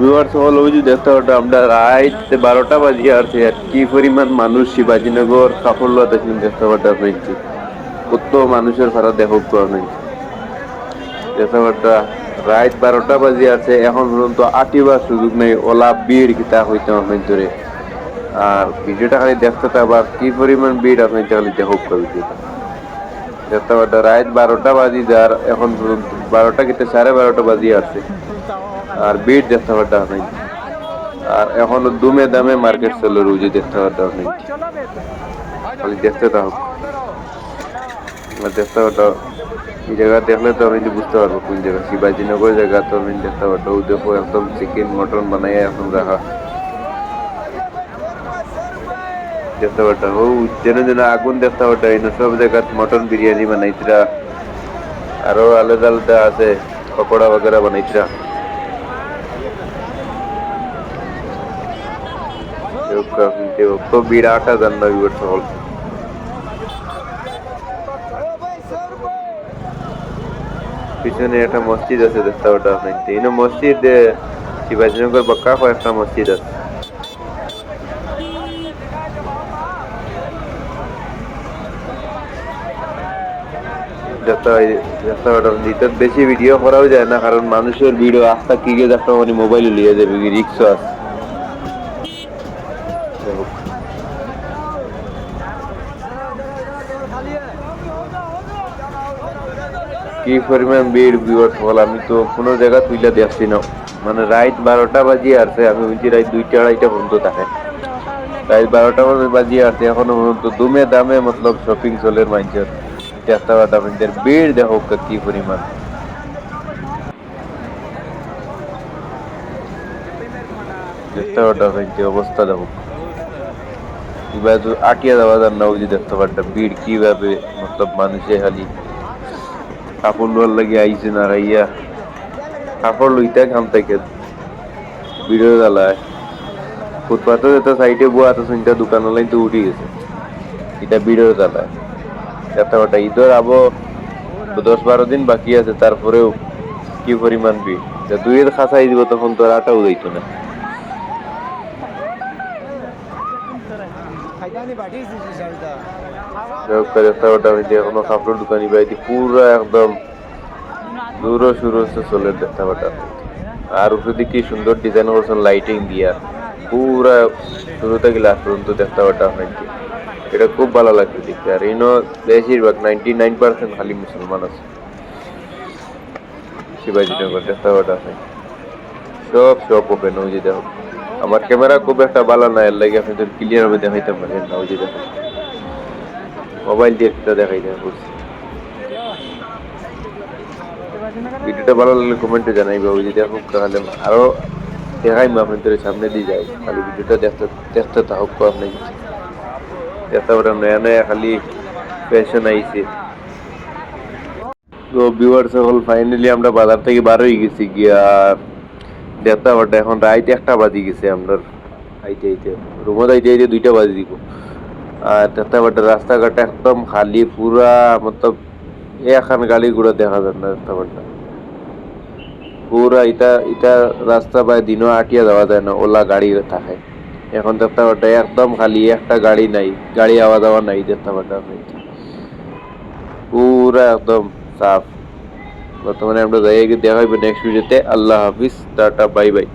Viewers হল যে দেখতে পারতো আমরা রাইট বারোটা বাজিয়ে আসছে। আর কি পরিমাণ মানুষ শিবাজীনগর সাফল্য দেখুন দেখতে পারতো আপনি। কত মানুষের ভাড়া দেখো আপনি দেখতে পারতো রাইট বারোটা বাজিয়ে আছে এখন পর্যন্ত আটিবার সুযোগ নেই। ওলা ভিড় কিতা হইতে আপনি ধরে আর ভিডিওটা খালি দেখতে আবার কি পরিমাণ ভিড় আপনি খালি দেখো ভিডিওটা দেখতে পারতো রাইট বারোটা বাজি যার এখন পর্যন্ত বারোটা কিতে সাড়ে বারোটা বাজিয়ে আছে আর বিট দেখতে পারতে হবে আর এখন দুমে দামে মার্কেট চলে রুজি দেখতে পারতে হবে খালি দেখতে তো দেখতে পারতো এই জায়গা দেখলে তো আমি বুঝতে পারব কোন জায়গা। শিবাজীনগর জায়গা তো আমি দেখতে পারতো দেখো একদম চিকেন মটন বানাইয়া এখন রাখা। দেখতে পারতো ও, যেন যেন আগুন দেখতে পারতো এই সব জায়গা মটন বিরিয়ানি বানাইছিলা আরও আলাদা আলাদা আছে। পকোড়া বগেরা বানাইছিলা হল পিছনে একটা মসজিদ আছে দেখতে মসজিদ কয়েকটা মসজিদ আছে বেশি ভিডিও করাও যায় না কারণ মানুষের ভিডিও আস্তা কি মানে মোবাইল লিয়ে যাবে রিক্সা আছে যাই হোক। কি পরিমাণ ভিড় ভিউয়ার্স বল, আমি তো কোনো জায়গা তুইলা দেখছি না। মানে রাইট বারোটা বাজিয়ে আসছে, আমি বলছি রাইট দুইটা, আড়াইটা পর্যন্ত থাকে। রাইট বারোটা বাজে বাজিয়ে আসছে, এখনও পর্যন্ত দুমে দামে মতলব শপিং চলে মাইন্সের দেখতে পারতাম এদের ভিড়, দেখো কি পরিমাণ। পারতাম যে অবস্থা দেখো এবার তো আটিয়া দেওয়া যান না ওই যে দেখতে পারতাম ভিড় কাপড় লইতে খাম থেকে ভিডিও জ্বালায় ফুটপাতে যেটা সাইডে দোকান তো উঠে গেছে এটা দেখতে পারতাম ঈদের আবো দশ বারো দিন বাকি আছে তারপরেও কি পরিমাণ ভিড় দুইয়ের খাসাই দিব তখন তোর আটাও দিত না আর উপরে কি সুন্দর ডিজাইন লাইটিং দিয়া। পুরা শুরু থেকে দেখতে পাটা আপনাকে এটা খুব ভালো লাগছে দেখতে। আর ইনো বেশিরভাগ নাইনটি নাইন পার্সেন্ট খালি মুসলমান আছে। শিবাজীনগর দেখতে পাটা সব শপ ওপেন ওই যে দেখো। আমার ক্যামেরা খুব একটা ভালো না, এর লাগে আপনি ক্লিয়ার ভাবে দেখাইতে পারেন না, ওই যে দেখো মোবাইল দিয়ে একটা দেখাই দেয় বলছি ভিডিওটা ভালো লাগলে কমেন্টে জানাইবে, ওই যে দেখো, তাহলে আরও দেখাইমু আপনাদের সামনে দিয়ে যাই। খালি ভিডিওটা দেখতে দেখতে থাকুক আপনি দেখতে পারেন, নয়া নয়া খালি ফ্যাশন আইছে। তো ভিউয়ার্স হল ফাইনালি আমরা বাজার থেকে বার হয়ে গেছি গিয়া। দেখতে পারটা এখন রাইট একটা বাজি গেছে আমরা। আইতে আইতে রুমত আইতে আইতে দুইটা বাজি দিব। আর দেখতে পারটা রাস্তাঘাট একদম খালি পুরা মতলব এখান গাড়ি ঘোড়া দেখা যায় না দেখতে পারটা পুরা এটা এটা রাস্তা বা দিনও আটিয়া যাওয়া যায় না ওলা গাড়ি থাকে। এখন দেখতে পারটা একদম খালি একটা গাড়ি নাই গাড়ি আওয়া যাওয়া নাই দেখতে পারটা পুরা একদম সাফ বর্তমানে আমরা যাই দেখা হবে নেক্সট ভিডিওতে আল্লাহ হাফিজ টাটা বাই বাই।